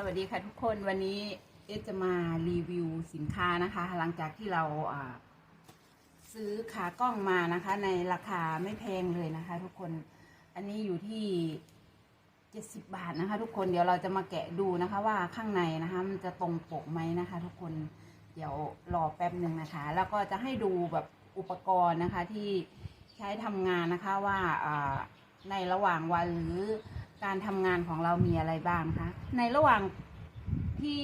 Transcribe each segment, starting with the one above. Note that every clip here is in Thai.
สวัสดีค่ะทุกคนวันนี้เอจะมารีวิวสินค้านะคะ หลังจากที่เราซื้อขากล้องมานะคะ ในราคาไม่แพงเลยนะคะ ทุกคนอันนี้อยู่ที่70บาทนะคะ ทุกคนเดี๋ยวเราจะมาแกะดูนะคะว่าข้างในนะคะมันจะตรงปกไหมนะคะ ทุกคนเดี๋ยวรอแป๊บหนึ่งนะคะ แล้วก็จะให้ดูแบบอุปกรณ์นะคะที่ใช้ทำงานนะคะว่าในระหว่างวันหรือ การทำงานของเรามีอะไรบ้างคะ ในระหว่างที่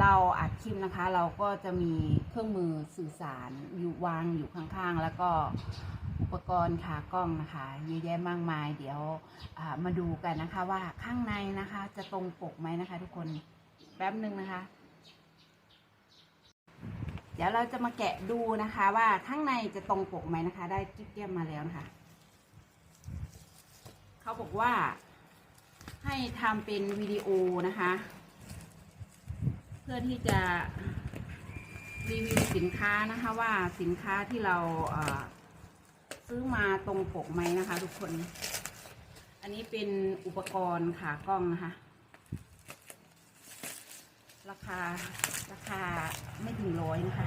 เราอัดคลิปนะคะ เราก็จะมีเครื่องมือสื่อสารอยู่วางอยู่ข้างๆ แล้วก็อุปกรณ์ขากล้องนะคะเยอะแยะมากมาย เดี๋ยวมาดูกันนะคะว่าข้างในนะคะ จะตรงปกไหมนะคะ ทุกคนแป๊บหนึ่งนะคะ เดี๋ยวเราจะมาแกะดูนะคะว่าข้างในจะตรงปกไหมนะคะ ได้จิ๊บเกียมมาแล้วนะคะ เขาบอกว่า ให้ทำเป็นวิดีโอนะคะ เพื่อที่จะรีวิวสินค้านะคะว่าสินค้าที่เราซื้อมาตรงปกไหมนะคะ ทุกคน อันนี้เป็นอุปกรณ์ขากล้องนะคะ ราคาราคาไม่ถึงร้อยนะคะ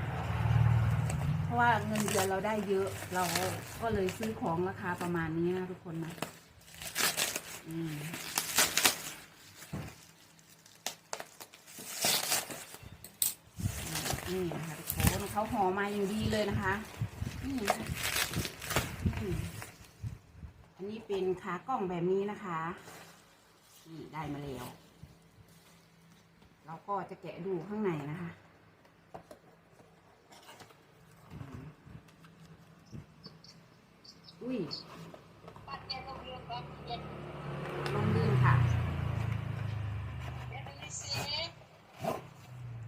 เพราะว่าเงินเดือนเราได้เยอะเราก็เลยซื้อของราคาประมาณนี้นะทุกคนนะอืม นี่นะคะทุกคนเขาห่อมาอย่างดีเลยนะคะนี่นะคะอันนี้เป็นขากล้องแบบนี้นะคะนี่ได้มาแล้วเราก็จะแกะดูข้างในนะคะอืมอุ้ยลงดินค่ะ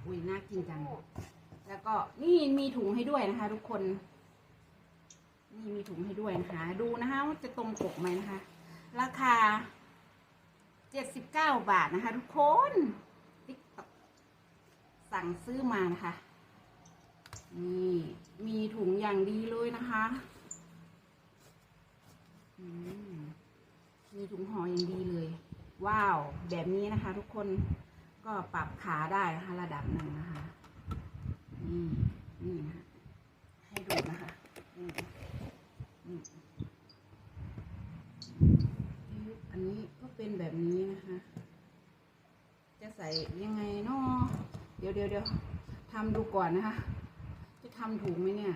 อุ้ยน่ากินจัง แล้วก็นี่มีถุงให้ด้วยนะคะ ทุกคนนี่มีถุงให้ด้วยนะคะ ดูนะคะว่าจะตรงปกไหมนะคะ ราคาเจ็ดสิบเก้าบาทนะคะ ทุกคนติ๊กต็อกสั่งซื้อมานะคะนี่มีถุงอย่างดีเลยนะคะมมีถุงห่ออย่างดีเลย ว้าว แบบนี้นะคะ ทุกคนก็ปรับขาได้นะคะ ระดับหนึ่งนะคะ นี่นี่นะให้ดูนะคะนี่นี่อันนี้ก็เป็นแบบนี้นะคะ จะใส่ยังไงเนาะเดี๋ยวเดี๋ยวเดี๋ยวทำดูก่อนนะคะ จะทำถูกไหมเนี่ย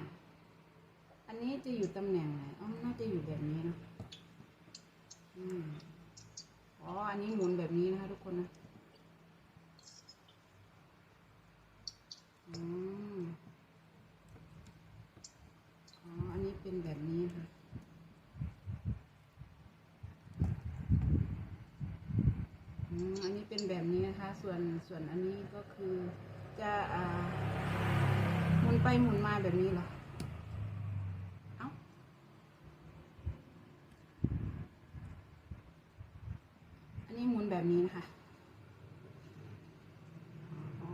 อันนี้จะอยู่ตำแหน่งไหนอ๋อน่าจะอยู่แบบนี้เนอะอืมอ๋อ อันนี้หมุนแบบนี้นะคะทุกคนนะ อืมอ๋อ อันนี้ เป็นแบบนี้ค่ะอันนี้เป็นแบบนี้นะคะ ส่วนส่วนอันนี้ก็คือจะอ่าหมุนไปหมุนมาแบบนี้เหรอา อันนี้หมุนแบบนี้นะคะ อ๋อ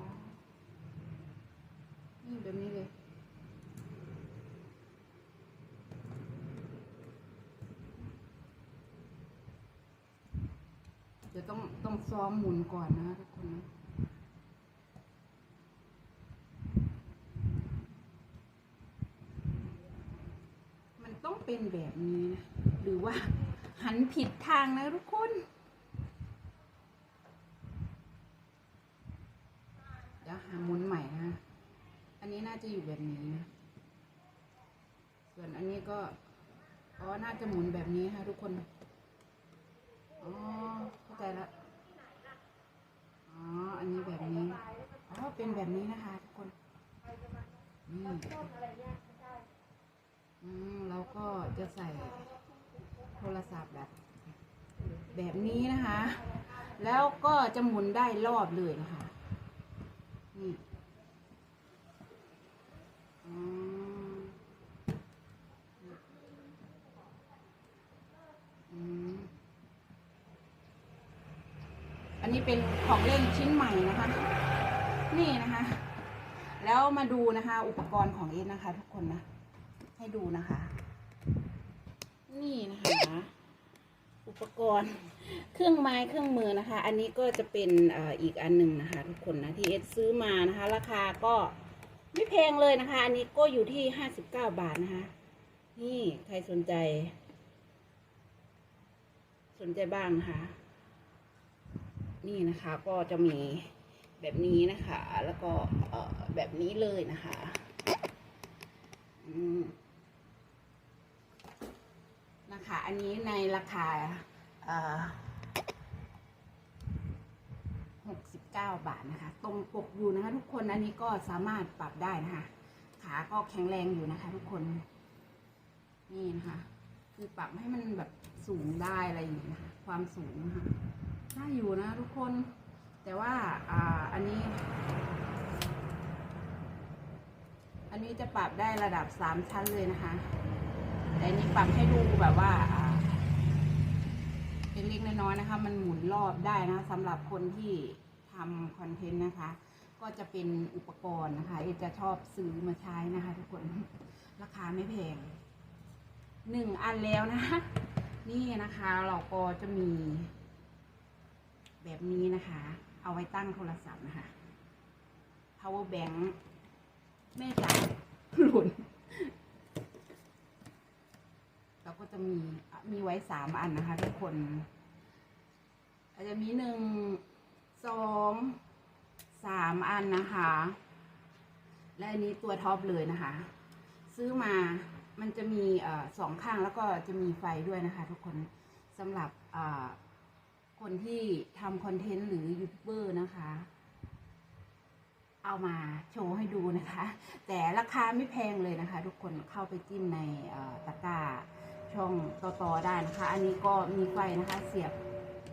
นี่แบบนี้เลย เดี๋ยวต้องต้องซ้อมหมุนก่อนนะทุกคนนะมันต้องเป็นแบบนี้นะ หรือว่าหันผิดทางนะทุกคนเดี๋ยวหาหมุนใหม่นะ อันนี้น่าจะอยู่แบบนี้นะ ส่วนอันนี้ก็อ๋อน่าจะหมุนแบบนี้ค่ะทุกคน เข้วอ๋อ อันนี้แบบนี้ อ๋อ เป็นแบบนี้นะคะทุกคน นี่ อืมเราก็จะใส่โทรศัพท์แบบ แบบนี้นะคะ แล้วก็จะหมุนได้รอบเลยนะคะ นี่อ๋ออืม อันนี้เป็นของเล่นชิ้นใหม่นะคะ นี่นะคะ แล้วมาดูนะคะ อุปกรณ์ของเอสนะคะ ทุกคนนะ ให้ดูนะคะ นี่นะคะ อุปกรณ์เครื่องไม้เครื่องมือนะคะ อันนี้ก็จะเป็นอ่ออีกอันหนึ่งนะคะ ทุกคนนะที่เอสซื้อมานะคะ ราคาก็ไม่แพงเลยนะคะ อันนี้ก็อยู่ที่ห้าสิบเก้าบาทนะคะ นี่ใครสนใจ สนใจบ้างนะคะ นี่นะคะก็จะมีแบบนี้นะคะ แล้วก็แบบนี้เลยนะคะอืมนะคะ อันนี้ในราคาหกสิบเก้าบาทนะคะ ตรงปกอยู่นะคะ ทุกคนอันนี้ก็สามารถปรับได้นะคะ ขาก็แข็งแรงอยู่นะคะ ทุกคน นี่นะคะ คือปรับให้มันแบบสูงได้อะไรอย่างนี้นะคะ ความสูงนะคะ ได้อยู่นะทุกคน แต่ว่าอ่าอันนี้ อันนี้จะปรับได้ระดับสามชั้นเลยนะคะ แต่อันนี้ปรับให้ดูแบบว่าอ่าเป็นเล็กน้อยๆนะคะ มันหมุนรอบได้นะสำหรับคนที่ทำคอนเทนต์นะคะ ก็จะเป็นอุปกรณ์นะคะ เอจะชอบซื้อมาใช้นะคะ ทุกคนราคาไม่แพงหนึ่งอันแล้วนะคะนี่นะคะเราก็จะมี แบบนี้นะคะ เอาไว้ตั้งโทรศัพท์นะคะ power bank แม่จ๋าหล่นเราก็จะมีมีไว้สามอันนะคะ ทุกคน อาจจะมีหนึ่งสองสามอันนะคะ และอันนี้ตัวท็อปเลยนะคะ ซื้อมามันจะมีอสองข้างแล้วก็จะมีไฟด้วยนะคะ ทุกคนสำหรับอ คนที่ทำคอนเทนต์หรือยูทูบเบอร์นะคะ เอามาโชว์ให้ดูนะคะ แต่ราคาไม่แพงเลยนะคะ ทุกคนเข้าไปจิ้มในตะกร้าช่องต่อๆได้นะคะ อันนี้ก็มีไฟนะคะ เสียบ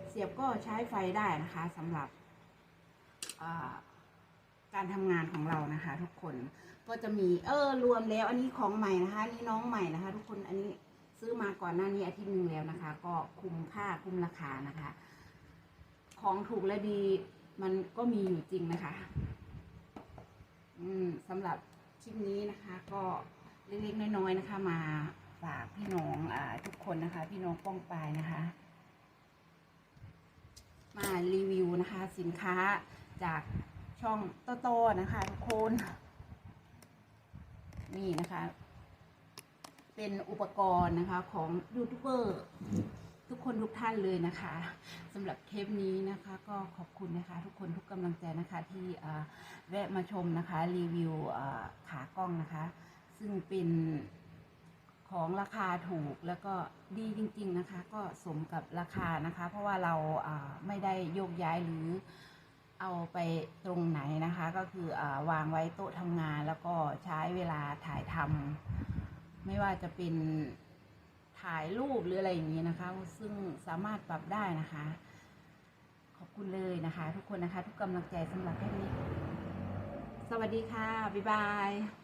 เสียบก็ใช้ไฟได้นะคะสำหรับการทำงานของเรานะคะ ทุกคนก็จะมีเออรวมแล้ว อันนี้ของใหม่นะคะนนี้น้องใหม่นะคะ ทุกคนอันนี้ซื้อมาก่อนหน้านี้อาทิตย์หนึ่งแล้วนะคะ ก็คุ้มค่าคุ้มราคานะคะ ของถูกและดี มันก็มีอยู่จริงนะคะ อืมสำหรับคลิปนี้นะคะ ก็เล็กๆน้อยๆนะคะ มาฝากพี่น้องอ่าทุกคนนะคะ พี่น้องป้องปายนะคะ มารีวิวนะคะ สินค้าจากช่องโตๆนะคะ ทุกคนนี่นะคะ เป็นอุปกรณ์นะคะของยูทูบเบอร์ ทุกคนทุกท่านเลยนะคะสำหรับเทปนี้นะคะก็ขอบคุณนะคะ ทุกคนทุกกำลังใจนะคะที่แวะมาชมนะคะรีวิวขากล้องนะคะ ซึ่งเป็นของราคาถูกแล้วก็ดีจริง ๆนะคะ ก็สมกับราคานะคะ เพราะว่าเราไม่ได้โยกย้ายหรือเอาไปตรงไหนนะคะ ก็คืออวางไว้โต๊ะทำงาน แล้วก็ใช้เวลาถ่ายทำไม่ว่าจะเป็น ถ่ายรูปหรืออะไรอย่างนี้นะคะ ซึ่งสามารถปรับได้นะคะ ขอบคุณเลยนะคะ ทุกคนนะคะ ทุกกำลังใจสำหรับแค่นี้ สวัสดีค่ะ บ๊ายบาย